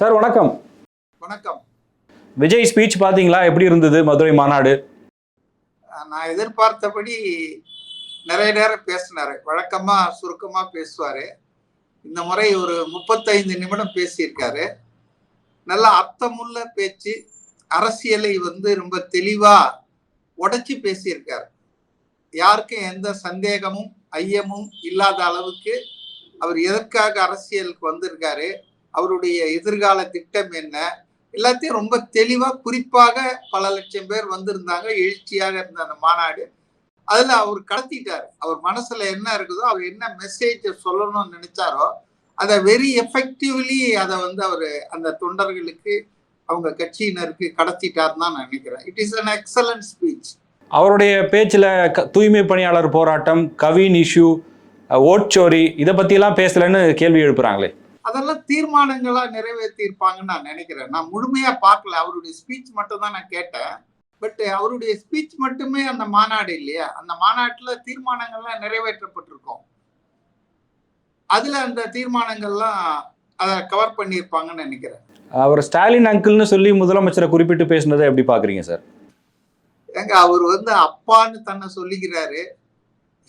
Sir வணக்கம். வணக்கம். Vijay speech பாத்தீங்களா எப்படி இருந்தது மதுரை மாநாடு? நான் எதிர்பார்த்தபடி நிறைய நேரம் பேசினாரு. வழக்கமா சுருக்கமா பேசுவாரு. இந்த முறை ஒரு முப்பத்தைந்து நிமிடம் பேசியிருக்காரு. நல்ல அர்த்தமுள்ள பேச்சு அரசியலை வந்து ரொம்ப தெளிவா உடைச்சு பேசியிருக்காரு. யாருக்கும் எந்த சந்தேகமும் ஐயமும் இல்லாத அளவுக்கு அவர் எதற்காக அரசியலுக்கு வந்திருக்காரு? அவருடைய எதிர்கால திட்டம் என்ன? எல்லாத்தையும் ரொம்ப தெளிவா குறிப்பாக பல லட்சம் பேர் வந்திருந்தாங்க எழுச்சியாக இருந்த அந்த மாநாடு. அதுல அவர் கடத்திட்டார். அவர் மனசுல என்ன இருக்குதோ அவர் என்ன மெசேஜை சொல்லணும்னு நினைச்சாரோ அதை வெரி எஃபெக்டிவ்லி அதை வந்து அவர் அந்த தொண்டர்களுக்கு அவங்க கட்சியினருக்கு கடத்திட்டாருன்னு தான் நான் நினைக்கிறேன். It is an excellent speech அவருடைய பேச்சில் க- தூய்மை பணியாளர் போராட்டம் கவின் இஷ்யூ ஓட்சோரி இதை பற்றிலாம் பேசலன்னு கேள்வி எழுப்புறாங்களே. அதெல்லாம் தீர்மானங்களா நிறைவேற்றி இருப்பாங்கன்னு நான் நினைக்கிறேன். நான் முழுமையா பார்க்கல. அவருடைய ஸ்பீச் மட்டும் தான் நான் கேட்டேன். பட் அவருடைய ஸ்பீச் மட்டுமே அந்த மாநாடு இல்லையா? அந்த மாநாட்டுல தீர்மானங்கள்லாம் நிறைவேற்றப்பட்டிருக்கும். அதுல அந்த தீர்மானங்கள்லாம் அதை கவர் பண்ணியிருப்பாங்கன்னு நினைக்கிறேன். அவர் ஸ்டாலின் அங்கிள்னு சொல்லி முதலமைச்சரை குறிப்பிட்டு பேசுனதை எப்படி பாக்குறீங்க சார் ஏங்க அவர் வந்து அப்பான்னு தன்னை சொல்லிக்கிறாரு.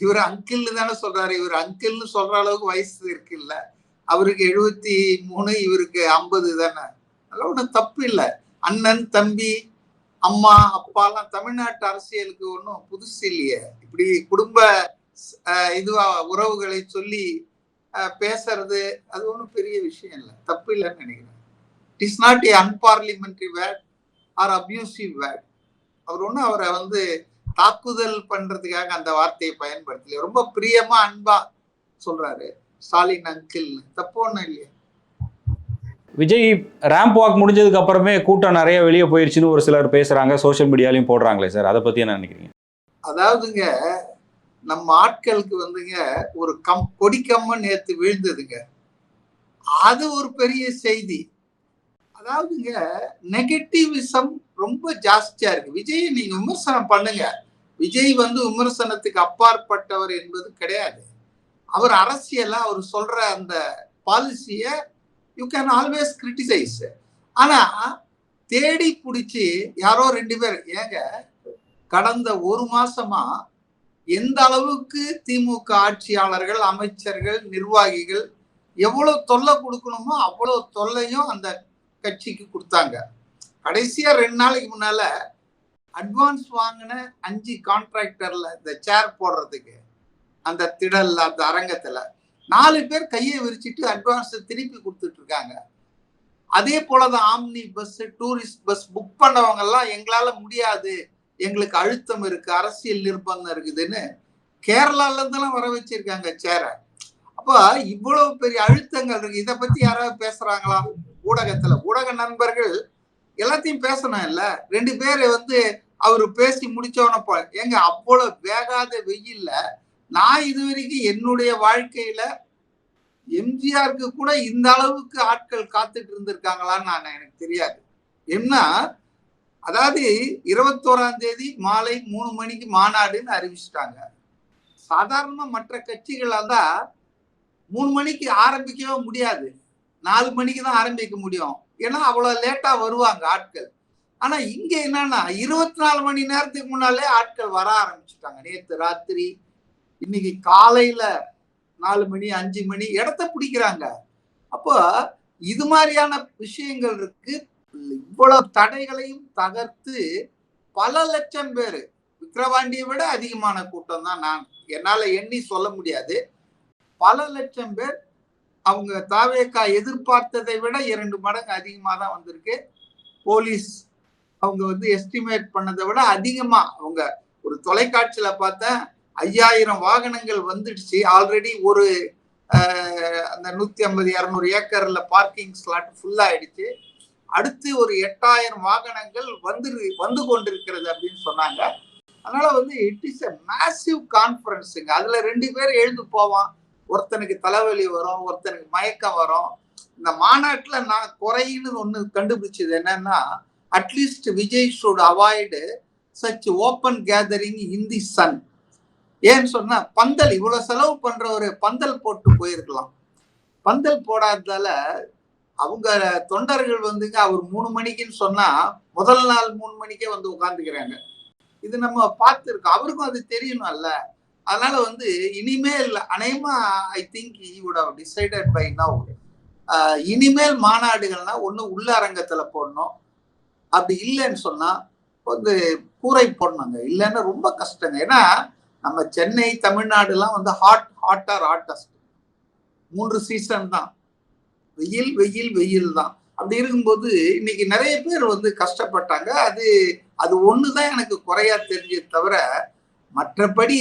இவர் அங்கிள்னு தானே சொல்றாரு. இவர் அங்கிள்னு சொல்ற அளவுக்கு வயசு இருக்குல்ல. அவருக்கு எழுபத்தி மூணு இவருக்கு ஐம்பது தானே? அதெல்லாம் ஒன்றும் தப்பு இல்லை. அண்ணன் தம்பி அம்மா அப்பாலாம் தமிழ்நாட்டு அரசியலுக்கு ஒன்றும் புதுசு இல்லையே. இப்படி குடும்ப இதுவா உறவுகளை சொல்லி பேசுறது அது ஒன்றும் பெரிய விஷயம் இல்லை. தப்பு இல்லைன்னு நினைக்கிறேன். It is not a unparliamentary word or abusive word அவர் ஒன்றும் அவரை வந்து தாக்குதல் பண்றதுக்காக அந்த வார்த்தையை பயன்படுத்தல. ரொம்ப பிரியமா அன்பா சொல்றாரு. ஸ்டாலின் அங்கிள். தப்பு ஒண்ணும் இல்லையா. விஜய் ரேம்ப் வாக் முடிஞ்சதுக்கு அப்புறமே கூட்டம் நிறைய வெளியே போயிருச்சுன்னு ஒரு சிலர் பேசுறாங்க. சோஷியல் மீடியாலையும் போடுறாங்களே சார். அதை பத்தி என்ன நினைக்கிறீங்க? அதாவதுங்க நம்ம ஆட்களுக்கு வந்துங்க ஒரு கம் கொடிக்கம்மன் நேத்து விழுந்ததுங்க. அது ஒரு பெரிய செய்தி. அதாவதுங்க நெகட்டிவிசம் ரொம்ப ஜாஸ்தியா இருக்கு. விஜய் நீங்க விமர்சனம் பண்ணுங்க. விஜய் வந்து விமர்சனத்துக்கு அப்பாற்பட்டவர் என்பது கிடையாது. அவர் அரசியலா அவர் சொல்ற அந்த பாலிசிய யூ கேன் ஆல்வேஸ் கிரிட்டிசைஸ் ஆனா தேடி பிடிச்சி யாரோ ரெண்டு பேர் ஏங்க கடந்த ஒரு மாசமா எந்த அளவுக்கு திமுக ஆட்சியாளர்கள் அமைச்சர்கள் நிர்வாகிகள் எவ்வளவு தொல்லை கொடுக்கணுமோ அவ்வளவு தொல்லையும் அந்த கட்சிக்கு கொடுத்தாங்க. கடைசியா ரெண்டு நாளைக்கு முன்னால அட்வான்ஸ் வாங்கின அஞ்சு கான்ட்ராக்டர்ல இந்த சேர் போடுறதுக்கு அந்த திடல்ல அந்த அரங்கத்துல நாலு பேர் கையை விரிச்சிட்டு அட்வான்ஸ் திருப்பி கொடுத்துட்டு இருக்காங்க. அதே போலதான் omni bus tourist bus book பண்ணவங்க எல்லாம் எங்களால முடியாது. எங்களுக்கு அழுத்தம் இருக்கு அரசியல் நிர்பந்தம் இருக்குதுன்னு கேரளால இருந்தெல்லாம் வர வச்சிருக்காங்க சேரை அப்போ இவ்வளவு பெரிய அழுத்தங்கள் இருக்கு. இதை பத்தி யாராவது பேசுறாங்களா? ஊடகத்துல. ஊடக நண்பர்கள் எல்லாத்தையும் பேசணும் இல்ல? ரெண்டு பேர் வந்து அவரு பேசி முடிச்சவன போ ஏங்க அவ்வளவு வேகாத வெயில்ல நான் இது வரைக்கும் என்னுடைய வாழ்க்கையில எம்ஜிஆருக்கு கூட இந்த அளவுக்கு ஆட்கள் காத்துட்டு இருந்திருக்காங்களான்னு நான் எனக்கு தெரியாது. என்ன? அதாவது இருபத்தோராம் தேதி மாலை மூணு மணிக்கு மாநாடுன்னு அறிவிச்சிட்டாங்க. சாதாரணமா மற்ற கட்சிகளால் தான் மூணு மணிக்கு ஆரம்பிக்கவே முடியாது. நாலு மணிக்கு தான் ஆரம்பிக்க முடியும். ஏன்னா அவ்வளோ லேட்டாக வருவாங்க ஆட்கள். ஆனால் இங்கே என்னன்னா இருபத்தி நாலு மணி நேரத்துக்கு முன்னாலே ஆட்கள் வர ஆரம்பிச்சுட்டாங்க. நேற்று ராத்திரி இன்னைக்கு காலையில நாலு மணி அஞ்சு மணி இடத்த பிடிக்கிறாங்க. அப்போ இது மாதிரியான விஷயங்கள் இருக்கு. இவ்வளவு தடைகளையும் தகர்த்து பல லட்சம் பேர் விக்கிரவாண்டியை விட அதிகமான கூட்டம் தான் நான் என்னால எண்ணி சொல்ல முடியாது. பல லட்சம் பேர் அவங்க தாவேக்கா எதிர்பார்த்ததை விட இரண்டு மடங்கு அதிகமாக தான் வந்திருக்கு. போலீஸ் அவங்க வந்து எஸ்டிமேட் பண்ணதை விட அதிகமாக அவங்க ஒரு தொலைக்காட்சியில் பார்த்தேன். ஐயாயிரம் வாகனங்கள் வந்துடுச்சு. ஆல்ரெடி ஒரு அந்த நூத்தி ஐம்பது இரநூறு ஏக்கர்ல பார்க்கிங் ஸ்லாட் ஃபுல் ஆயிடுச்சு. அடுத்து ஒரு எட்டாயிரம் வாகனங்கள் வந்து வந்து கொண்டிருக்கிறது அப்படின்னு சொன்னாங்க. அதனால வந்து இட் இஸ் எ மேசிவ் கான்ஃபரன்ஸுங்க அதுல ரெண்டு பேரும் எழுந்து போவான். ஒருத்தனுக்கு தலைவலி வரும் ஒருத்தனுக்கு மயக்கம் வரும். இந்த மாநாட்டில் நான் குறைன்னு ஒன்று கண்டுபிடிச்சது என்னன்னா at least Vijay should avoid such open gathering in the sun ஏன்னு சொன்னா பந்தல் இவ்வளவு செலவு பண்ற ஒரு பந்தல் போட்டு போயிருக்கலாம். பந்தல் போடாததால அவங்க தொண்டர்கள் வந்துங்க அவர் மூணு மணிக்குன்னு சொன்னா முதல் நாள் மூணு மணிக்கே வந்து உட்காந்துக்கிறாங்க இது நம்ம பார்த்துருக்கோம். அவருக்கும் அது தெரியணும்ல. அதனால வந்து இனிமேல் அநேகமா I think he would have decided by now இனிமேல் மாநாடுகள்னா ஒன்று உள்ள அரங்கத்துல போடணும். அப்படி இல்லைன்னு சொன்னா வந்து கூரை போடணுங்க. இல்லைன்னா ரொம்ப கஷ்டங்க. ஏன்னா நம்ம சென்னை தமிழ்நாடுலாம் வந்து ஹாட் ஹாட் ஆர் ஹாட்டஸ்ட் மூன்று சீசன் தான். வெயில் வெயில் வெயில் தான். அப்படி இருக்கும்போது இன்னைக்கு நிறைய பேர் வந்து கஷ்டப்பட்டாங்க. அது அது ஒன்று தான் எனக்கு குறையா தெரிஞ்சது தவிர மற்றபடி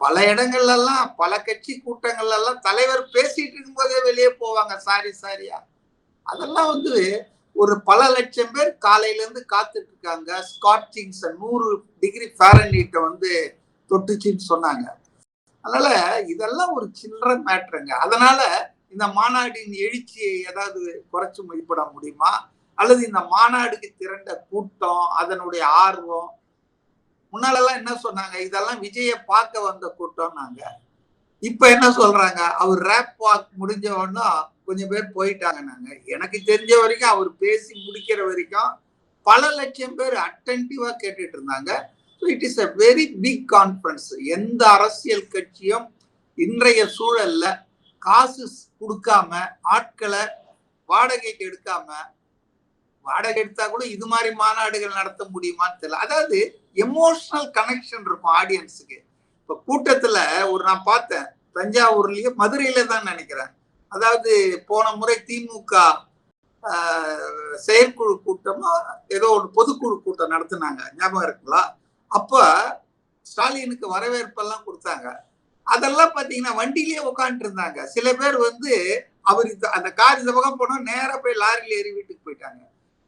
பல இடங்கள்லாம் பல கட்சி கூட்டங்கள்லாம் தலைவர் பேசிட்டு இருக்கும்போதே வெளியே போவாங்க. சாரி சாரியா. அதெல்லாம் வந்து ஒரு பல லட்சம் பேர் காலையிலேருந்து காத்துட்டு இருக்காங்க. ஸ்காட்சிங்ஸ் நூறு டிகிரி ஃபேரன்ஹீட்டை வந்து தொட்டுச்சுன்னு சொன்னாங்க. அதனால இதெல்லாம் ஒரு சில்லற மேட்ருங்க அதனால இந்த மாநாட்டின் எழுச்சியை ஏதாவது குறைச்சு மதிப்பிட முடியுமா? அல்லது இந்த மாநாடுக்கு திரண்ட கூட்டம் அதனுடைய ஆர்வம் முன்னாலெல்லாம் என்ன சொன்னாங்க? இதெல்லாம் விஜய பார்க்க வந்த கூட்டம்னாங்க. இப்ப என்ன சொல்றாங்க? அவர் ரேப் வாக் முடிஞ்ச உடனே கொஞ்சம் பேர் போயிட்டாங்க நாங்க. எனக்கு தெரிஞ்ச வரைக்கும் அவர் பேசி முடிக்கிற வரைக்கும் பல லட்சம் பேர் அட்டன்டிவா கேட்டுட்டு இருந்தாங்க. It is a very big conference எந்த அரசியல் கட்சியும் இன்றைய சூழல்ல காசு கொடுக்காம ஆட்களை வாடகைக்கு எடுக்காம வாடகை எடுத்தா கூட இது மாதிரி மாநாடுகள் நடத்த முடியுமான்னு தெரியல. அதாவது எமோஷனல் கனெக்ஷன் இருக்கும் ஆடியன்ஸுக்கு இப்ப கூட்டத்துல ஒரு நான் பார்த்தேன். தஞ்சாவூர்லயே மதுரையில தான் நினைக்கிறேன். அதாவது போன முறை திமுக செயற்குழு கூட்டமா ஏதோ ஒரு பொதுக்குழு கூட்டம் நடத்தினாங்க. ஞாபகம் இருக்குங்களா? அப்ப ஸ்டாலினுக்கு வரவேற்பெல்லாம் கொடுத்தாங்க. அதெல்லாம் பாத்தீங்கன்னா வண்டியிலேயே உட்காந்துட்டு இருந்தாங்க சில பேர் வந்து அவர் அந்த கார் இந்த பக்கம் போனோம் நேராக போய் லாரியில் ஏறி வீட்டுக்கு போயிட்டாங்க.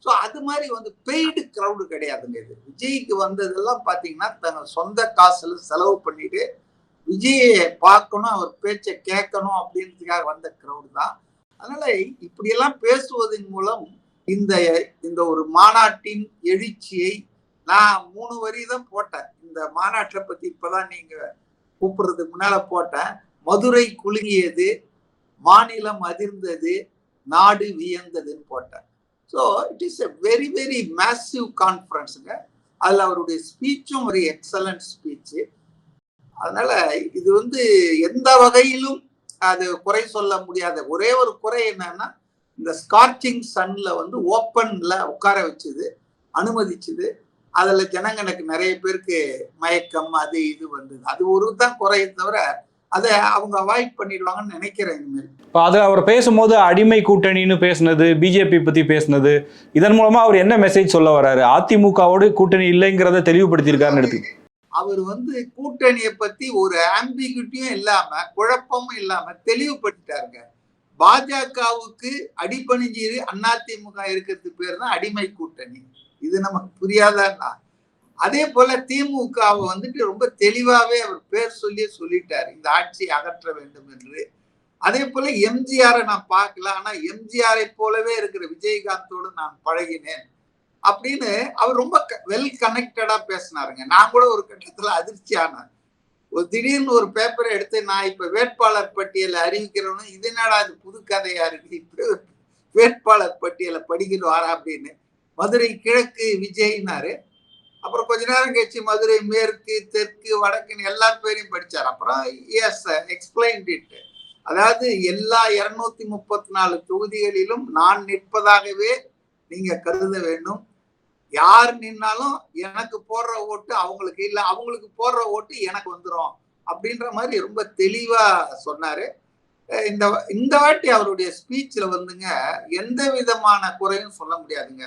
ஸோ அது மாதிரி வந்து பெய்டு க்ரௌடு கிடையாதுங்க இது. விஜய்க்கு வந்ததெல்லாம் பார்த்தீங்கன்னா தங்க சொந்த காசில் செலவு பண்ணிட்டு விஜயை பார்க்கணும் அவர் பேச்சை கேட்கணும் அப்படின்றதுக்காக வந்த க்ரௌடு தான். அதனால இப்படியெல்லாம் பேசுவதன் மூலம் இந்த இந்த ஒரு மாநாட்டின் எழுச்சியை நான் மூணு வரி தான் போட்டேன். இந்த மாநாட்டை பத்தி இப்பதான் நீங்க கூப்பிடுறதுக்கு முன்னால போட்டேன். மதுரை குலுங்கியது மாநிலம் அதிர்ந்தது நாடு வியந்ததுன்னு போட்டேன். So it is a very very massive கான்ஃபரன்ஸுங்க அதில் அவருடைய ஸ்பீச்சும் ஒரு எக்ஸலண்ட் ஸ்பீச்சு அதனால இது வந்து எந்த வகையிலும் அது குறை சொல்ல முடியாத ஒரே ஒரு குறை என்னன்னா இந்த ஸ்கார்ச்சிங் சன்ல வந்து ஓப்பன்ல உட்கார வச்சுது அனுமதிச்சுது அதுல ஜனங்க எனக்கு நிறைய பேருக்கு மயக்கம் அது இது வந்தது. அது ஒரு தான் குறையை தவிர அதை அவங்க அவாய்ட் பண்ணிடுவாங்கன்னு நினைக்கிறேன் இனிமேல். இப்போ அது அவர் பேசும்போது அடிமை கூட்டணின்னு பேசுனது பிஜேபி பத்தி பேசுனது இதன் மூலமா அவர் என்ன மெசேஜ் சொல்ல வராரு? அதிமுகவோடு கூட்டணி இல்லைங்கிறத தெளிவுபடுத்தியிருக்காருன்னு எடுத்து. அவர் வந்து கூட்டணியை பத்தி ஒரு ஆம்பிகிட்டியும் இல்லாம குழப்பமும் இல்லாம தெளிவுபடுத்திட்டாருங்க. பாஜகவுக்கு அடிபணிஞ்சு அதிமுக இருக்கிறது பேர் தான் அடிமை கூட்டணி. இது நமக்கு புரியாதா அதே போல திமுகவை வந்துட்டு ரொம்ப தெளிவாகவே அவர் பேர் சொல்லியே சொல்லிட்டார். இந்த ஆட்சியை அகற்ற வேண்டும் என்று. அதே போல எம்ஜிஆரை நான் பார்க்கல. ஆனா எம்ஜிஆரை போலவே இருக்கிற விஜயகாந்தோடு நான் பழகினேன். அப்படின்னு அவர் ரொம்ப வெல் கனெக்டடா பேசினாருங்க. நான் கூட ஒரு கட்டத்துல அதிர்ச்சி ஆனேன். ஒரு திடீர்னு ஒரு பேப்பரை எடுத்து நான் இப்ப வேட்பாளர் பட்டியலை அறிவிக்கிறோன்னு இது என்னடா இது புது கதையா இருக்கு? இப்ப வேட்பாளர் பட்டியலை படிக்கிறவாரா அப்படின்னு மதுரை கிழக்கு விஜய்னாரு. அப்புறம் கொஞ்ச நேரம் கழிச்சு மதுரை மேற்கு தெற்கு வடக்குன்னு எல்லா பேரையும் படிச்சார். அப்புறம் எஸ் எக்ஸ்பிளைன் இட் அதாவது எல்லா இருநூத்தி முப்பத்தி நாலு தொகுதிகளிலும் நான் நிற்பதாகவே நீங்க கருத வேண்டும். யார் நின்னாலும் எனக்கு போடுற ஓட்டு அவங்களுக்கு இல்லை அவங்களுக்கு போடுற ஓட்டு எனக்கு வந்துடும் அப்படின்ற மாதிரி ரொம்ப தெளிவா சொன்னாரு. இந்த இந்த வாட்டி அவருடைய ஸ்பீச்சில் வந்துங்க எந்த விதமான குறையும் சொல்ல முடியாதுங்க.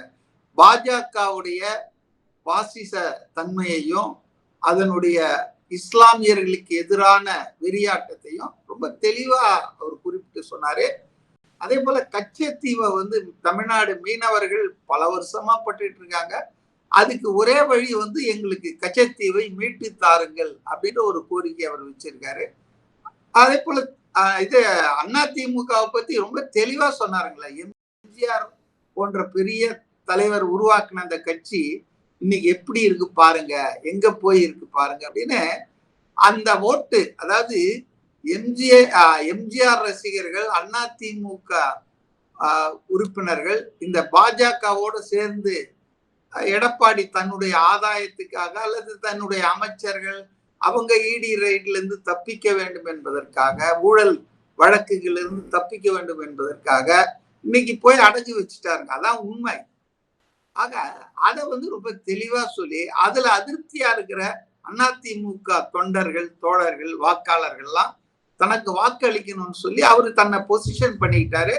பாஜகவுடைய பாசிச தன்மையையும் அதனுடைய இஸ்லாமியர்களுக்கு எதிரான வெறியாட்டத்தையும் ரொம்ப தெளிவா அவர் குறிப்பிட்டு சொன்னாரு. அதே போல கச்சத்தீவை வந்து தமிழ்நாடு மீனவர்கள் பல வருஷமா பட்டுட்டு இருக்காங்க. அதுக்கு ஒரே வழி வந்து எங்களுக்கு கச்சத்தீவை மீட்டு தாருங்கள் அப்படின்ற ஒரு கோரிக்கை அவர் வச்சிருக்காரு. அதே போல இது அண்ணா திமுகவை பத்தி ரொம்ப தெளிவா சொன்னாருங்களா. எம்ஜிஆர் போன்ற பெரிய தலைவர் உருவாக்குன அந்த கட்சி இன்னைக்கு எப்படி இருக்கு பாருங்க எங்க போய் இருக்கு பாருங்க அப்படின்னு அந்த ஓட்டு அதாவது எம்ஜிஆர் எம்ஜிஆர் ரசிகர்கள் அண்ணா திமுக உறுப்பினர்கள் இந்த பாஜகவோடு சேர்ந்து எடப்பாடி தன்னுடைய ஆதாயத்துக்காக அல்லது தன்னுடைய அமைச்சர்கள் அவங்க இடி ரைட்லேருந்து தப்பிக்க வேண்டும் என்பதற்காக ஊழல் வழக்குகளிலிருந்து தப்பிக்க வேண்டும் என்பதற்காக இன்னைக்கு போய் அடைஞ்சு வச்சுட்டாருங்க. அதான் உண்மை. ஆக அதை வந்து ரொம்ப தெளிவா சொல்லி அதுல அதிருப்தியா இருக்கிற அதிமுக தொண்டர்கள் தோழர்கள் வாக்காளர்கள்லாம் தனக்கு வாக்களிக்கணும்னு சொல்லி அவரு தன்னை பொசிஷன் பண்ணிக்கிட்டாரு.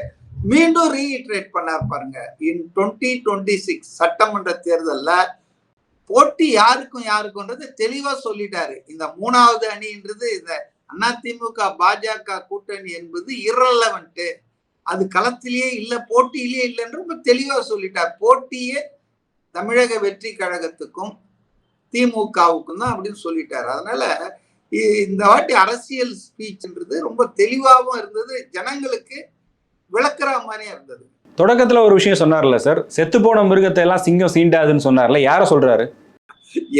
மீண்டும் ரீஇட்ரேட் பண்ணார் பாருங்க. இன் டுவெண்ட்டி டுவெண்ட்டி சிக்ஸ் சட்டமன்ற தேர்தலில் போட்டி யாருக்கும் யாருக்கும்ன்றது தெளிவா சொல்லிட்டாரு. இந்த மூணாவது அணின்றது இந்த அதிமுக பாஜக கூட்டணி என்பது இரலவெண்ட் அது களத்திலேயே இல்ல போட்டியிலேயே இல்லைன்னு ரொம்ப தெளிவா சொல்லிட்டார். போட்டியே தமிழக வெற்றி கழகத்துக்கும் திமுகவுக்கும் தான் அப்படின்னு சொல்லிட்டாரு. அதனால இந்த வாட்டி அரசியல் ஸ்பீச்ன்றது ரொம்ப தெளிவாகவும் இருந்தது. ஜனங்களுக்கு விளக்குற மாதிரியும் இருந்தது. தொடக்கத்துல ஒரு விஷயம் சொன்னார்ல சார் செத்து போன மிருகத்தை எல்லாம் சிங்கம் சீண்டாதுன்னு சொன்னார்ல யார சொல்றாரு?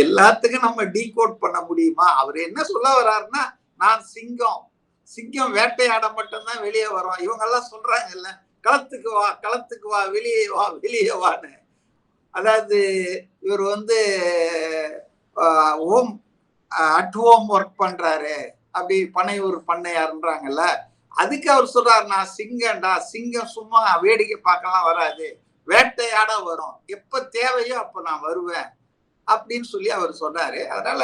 எல்லாத்துக்கும் நம்ம டீகோட் பண்ண முடியுமா? அவர் என்ன சொல்ல வர்றாருன்னா நான் சிங்கம். சிங்கம் வேட்டையாட மட்டும்தான் வெளியே வரும் இவங்க எல்லாம் சொல்றாங்கல்ல களத்துக்கு வா களத்துக்கு வா வெளியே வா வெளியே வான்னு. அதாவது இவர் வந்து ஹோம் அட் ஹோம் ஒர்க் பண்றாரு. அப்படி பனையூர் பண்ணையாருன்றாங்கல்ல அதுக்கு அவர் சொல்றாரு நான் சிங்கம்டா சிங்கம் சும்மா வேடிக்கை பார்க்கலாம் வராது. வேட்டையாட வரும். எப்ப தேவையோ அப்ப நான் வருவேன். அப்படின்னு சொல்லி அவர் சொன்னாரு அதனால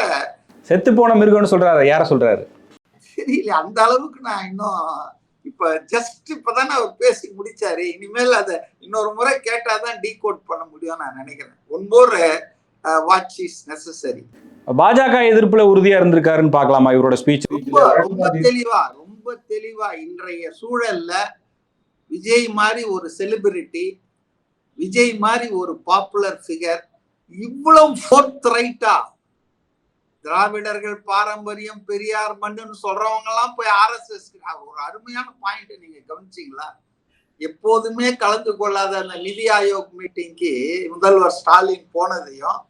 செத்து போன மிருகம்னு சொல்றாரு. யார சொல்றாரு? தெரியல. அந்த அளவுக்கு நான் இன்னும் இப்ப ஜஸ்ட் இப்பதானே அவர் பேசி முடிச்சாரு. இனிமேல் அதை இன்னொரு முறை கேட்டாதான் டீகோட் பண்ண முடியும் நான் நினைக்கிறேன். One more watch is necessary பாஜக எதிர்ப்புல உறுதியா இருந்திருக்காருன்னு பார்க்கலாமா? இவரோட ஸ்பீச் ரொம்ப ரொம்ப தெளிவா ரொம்ப தெளிவா இன்றைய சூழல்ல விஜய் மாதிரி ஒரு செலிபிரிட்டி விஜய் மாதிரி ஒரு பாப்புலர் ஃபிகர் இவ்வளவு ஃபோர்த் ரைட்டா திராவிடர்கள் பாரம்பரியம் பெரியார் மண்ணுன்னு சொல்றவங்க எல்லாம் போய் ஆர்எஸ்எஸ் ஒரு அருமையான பாயிண்ட் நீங்க கவனிச்சிங்களா? எப்போதுமே கலந்து கொள்ளாத அந்த நிதி ஆயோக் மீட்டிங்க்கு முதல்வர் ஸ்டாலின் போனதையும்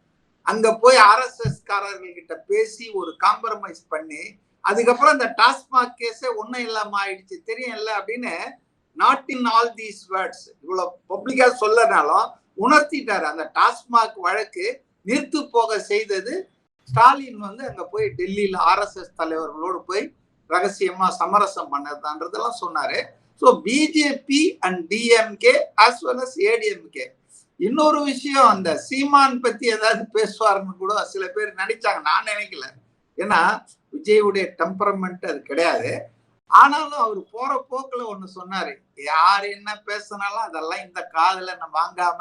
அங்க போய் ஆர்எஸ்எஸ் காரர்கள் கிட்ட பேசி ஒரு காம்ப்ரமைஸ் பண்ணி அதுக்கப்புறம் இந்த டாஸ்மாக் கேஸே ஒன்றும் இல்லாம ஆயிடுச்சு. இல்லை அப்படின்னு not in all these words இவ்வளவு பப்ளிக்காக சொல்லனாலும் உணர்த்திட்டாரு. அந்த டாஸ்மாக் வழக்கு நிறுத்து போக செய்தது ஸ்டாலின் வந்து அங்க போய் டெல்லியில ஆர்எஸ்எஸ் தலைவர்களோடு போய் ரகசியமா சமரசம் பண்ணதான்றதெல்லாம் சொன்னாரு. So BJP and DMK as well as ADMK இன்னொரு விஷயம் அந்த சீமான் பத்தி ஏதாவது பேசுவாருன்னு கூட சில பேர் நினைச்சாங்க நான் நினைக்கல. ஏன்னா விஜயுடைய டெம்பரமெண்ட் அது கிடையாது. ஆனாலும் அவர் போற போக்குல ஒண்ணு சொன்னாரு. யார் என்ன பேசினாலும் அதெல்லாம் இந்த காதல நம்ம வாங்காம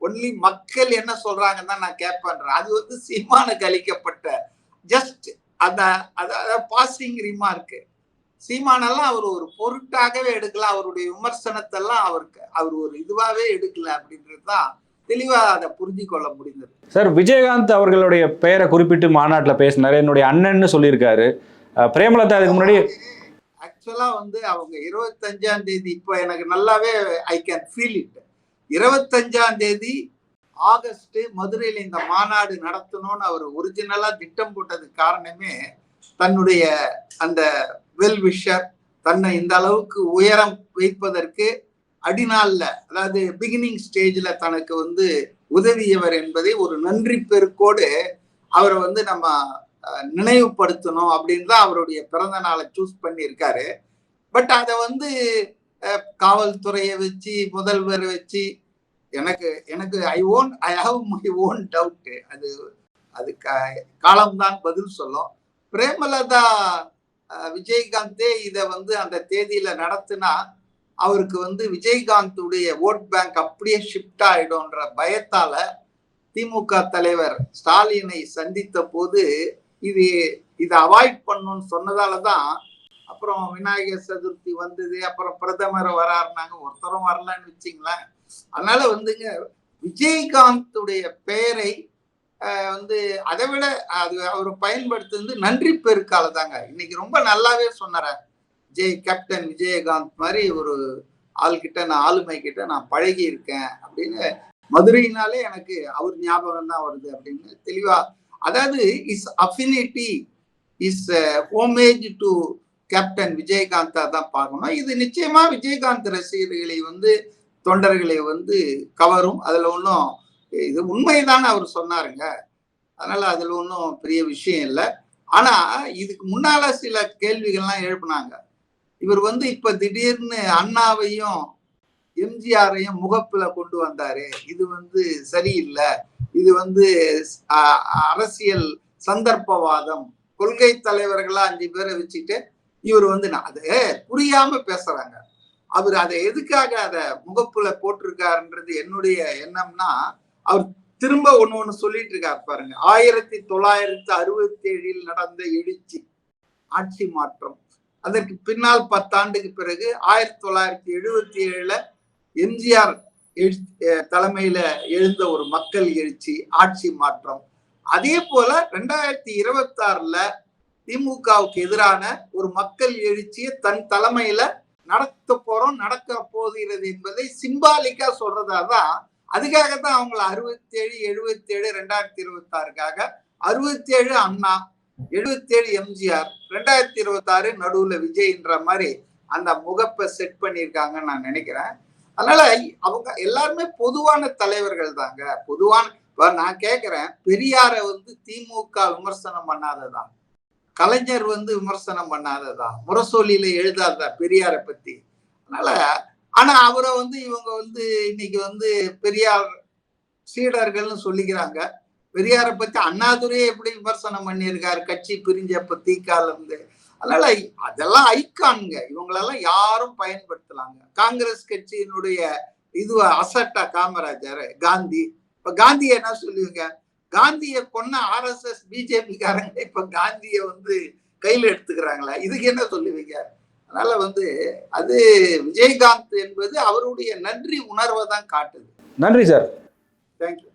ஒன்லி மக்கள் என்ன சொல்றாங்கன்னு தான் நான் கேட்பேன் அது வந்து சீமானுக்கு அளிக்கப்பட்ட ஜஸ்ட் அந்த பாசிங் ரிமார்க் சீமானெல்லாம் அவர் ஒரு பொருட்டாகவே எடுக்கல. அவருடைய விமர்சனத்தெல்லாம் அவருக்கு அவர் ஒரு இதுவாவே எடுக்கல அப்படின்றது தான் தெளிவா அதை புரிஞ்சு கொள்ள முடிந்தது. சார் விஜயகாந்த் அவர்களுடைய பெயரை குறிப்பிட்டு மாநாட்டுல பேசினாரு. என்னுடைய அண்ணன்னு சொல்லியிருக்காரு. பிரேமலதா அதுக்கு முன்னாடி ஆக்சுவலா வந்து அவங்க இருபத்தஞ்சாம் தேதி இப்போ எனக்கு நல்லாவே ஐ கேன் ஃபீல் இட் இருபத்தஞ்சாம் தேதி ஆகஸ்ட் மதுரையில் இந்த மாநாடு நடத்தணும்னு அவர் ஒரிஜினலா திட்டம் போட்டது காரணமே தன்னுடைய அந்த வெல் விஷர் தன்னை இந்த அளவுக்கு உயரம் வைப்பதற்கு அடிநாளில் அதாவது பிகினிங் ஸ்டேஜில் தனக்கு வந்து உதவியவர் என்பதை ஒரு நன்றி பெருக்கோடு அவரை வந்து நம்ம நினைவுபடுத்தணும் அப்படின்னு தான் அவருடைய பிறந்த நாளை சூஸ் பண்ணியிருக்காரு. பட் அதை வந்து காவல்துறையை வச்சு முதல்வரை வச்சு எனக்கு எனக்கு I own I have my own doubt அது அது காலம்தான் பதில் சொல்லும். பிரேமலதா விஜயகாந்தே இதை வந்து அந்த தேதியில நடத்தினா அவருக்கு வந்து விஜயகாந்துடைய ஓட் பேங்க் அப்படியே ஷிஃப்ட் ஆயிடும்ன்ற பயத்தால திமுக தலைவர் ஸ்டாலினை சந்தித்த போது இது இதை அவாய்ட் பண்ணணும்னு சொன்னதால தான் அப்புறம் விநாயகர் சதுர்த்தி வந்தது அப்புறம் பிரதமர் வராருனாங்க ஒருத்தரும் வரலன்னு வச்சிங்களேன். அதனால வந்துங்க விஜயகாந்துடைய பெயரை வந்து அதை விட அது அவர் பயன்படுத்துறது நன்றி பெருக்கால தாங்க இன்னைக்கு ரொம்ப நல்லாவே சொன்னார. ஜெய் கேப்டன் விஜயகாந்த் மாதிரி ஒரு ஆள்கிட்ட நான் ஆளுமை கிட்ட நான் பழகி இருக்கேன் அப்படின்னு மதுரையினாலே எனக்கு அவர் ஞாபகம் தான் வருது அப்படின்னு தெளிவா அதாவது is affinity is homage to captain விஜயகாந்தா தான் பார்க்கணும். இது நிச்சயமா விஜயகாந்த் ரசிகர்களை வந்து தொண்டர்களை வந்து கவரும். அதுல ஒன்றும் இது உண்மைதான் அவர் சொன்னாருங்க. அதனால அதுல ஒன்றும் பெரிய விஷயம் இல்லை. ஆனா இதுக்கு முன்னால சில கேள்விகள்லாம் எழுப்புனாங்க. இவர் வந்து இப்ப திடீர்னு அண்ணாவையும் எம்ஜிஆரையும் முகப்புல கொண்டு வந்தாரு. இது வந்து சரியில்லை. இது வந்து அரசியல் சந்தர்ப்பவாதம். கொள்கை தலைவர்களா அஞ்சு பேரை வச்சுட்டு இவர் வந்து நான் அது புரியாம பேசுறாங்க. அவர் அதை எதுக்காக அதை முகப்புல போட்டிருக்காருன்றது என்னுடைய எண்ணம்னா அவர் திரும்ப ஒண்ணு ஒண்ணு சொல்லிட்டு இருக்காரு பாருங்க. ஆயிரத்தி தொள்ளாயிரத்தி அறுபத்தி ஏழில் நடந்த எழுச்சி ஆட்சி மாற்றம். அதற்கு பின்னால் பத்தாண்டுக்கு பிறகு ஆயிரத்தி தொள்ளாயிரத்தி எழுபத்தி ஏழுல எம்ஜிஆர் தலைமையில எழுந்த ஒரு மக்கள் எழுச்சி ஆட்சி மாற்றம். அதே போல ரெண்டாயிரத்தி இருபத்தி ஆறுல திமுகவுக்கு எதிரான ஒரு மக்கள் எழுச்சியை தன் தலைமையில நடத்த போறோம் நடக்க போகிறது என்பதை சிம்பாலிக்கா சொல்றதா தான் அதுக்காக தான் அவங்கள அறுபத்தி ஏழு எழுபத்தி ஏழு ரெண்டாயிரத்தி இருபத்தி ஆறுக்காக அறுபத்தி ஏழு அண்ணா எழுபத்தி ஏழு எம்ஜிஆர் ரெண்டாயிரத்தி இருபத்தி ஆறு நடுவுல விஜய்ன்ற மாதிரி அந்த முகப்பை செட் பண்ணியிருக்காங்கன்னு நான் நினைக்கிறேன். அதனால அவங்க எல்லாருமே பொதுவான தலைவர்கள் தாங்க. பொதுவான நான் கேட்கிறேன் பெரியார வந்து திமுக விமர்சனம் பண்ணாததான் கலைஞர் வந்து விமர்சனம் பண்ணாததா முரசொலியில எழுதாததா பெரியாரை பத்தி. அதனால ஆனா அவரை வந்து இவங்க வந்து இன்னைக்கு வந்து பெரியார் சீடர்கள்னு சொல்லிக்கிறாங்க. பெரியாரை பத்தி அண்ணாதுரையே எப்படி விமர்சனம் பண்ணியிருக்காரு? கட்சி பிரிஞ்சப்ப தீக்கால இருந்து அதனால அதெல்லாம் ஐக்கானுங்க இவங்களெல்லாம் யாரும் பயன்படுத்தலாங்க. காங்கிரஸ் கட்சியினுடைய இது அசட்டா காமராஜர் காந்தி. இப்ப காந்தி என்ன சொல்லுவீங்க காந்திய கொன்ன ஆர்எஸ்எஸ் பிஜேபி காரங்க இப்ப காந்திய வந்து கையில எடுத்துக்கிறாங்களா? இதுக்கு என்ன சொல்லுவீங்க? அதனால வந்து அது விஜயகாந்த் என்பது அவருடைய நன்றி உணர்வை தான் காட்டுது. நன்றி சார். தேங்க்யூ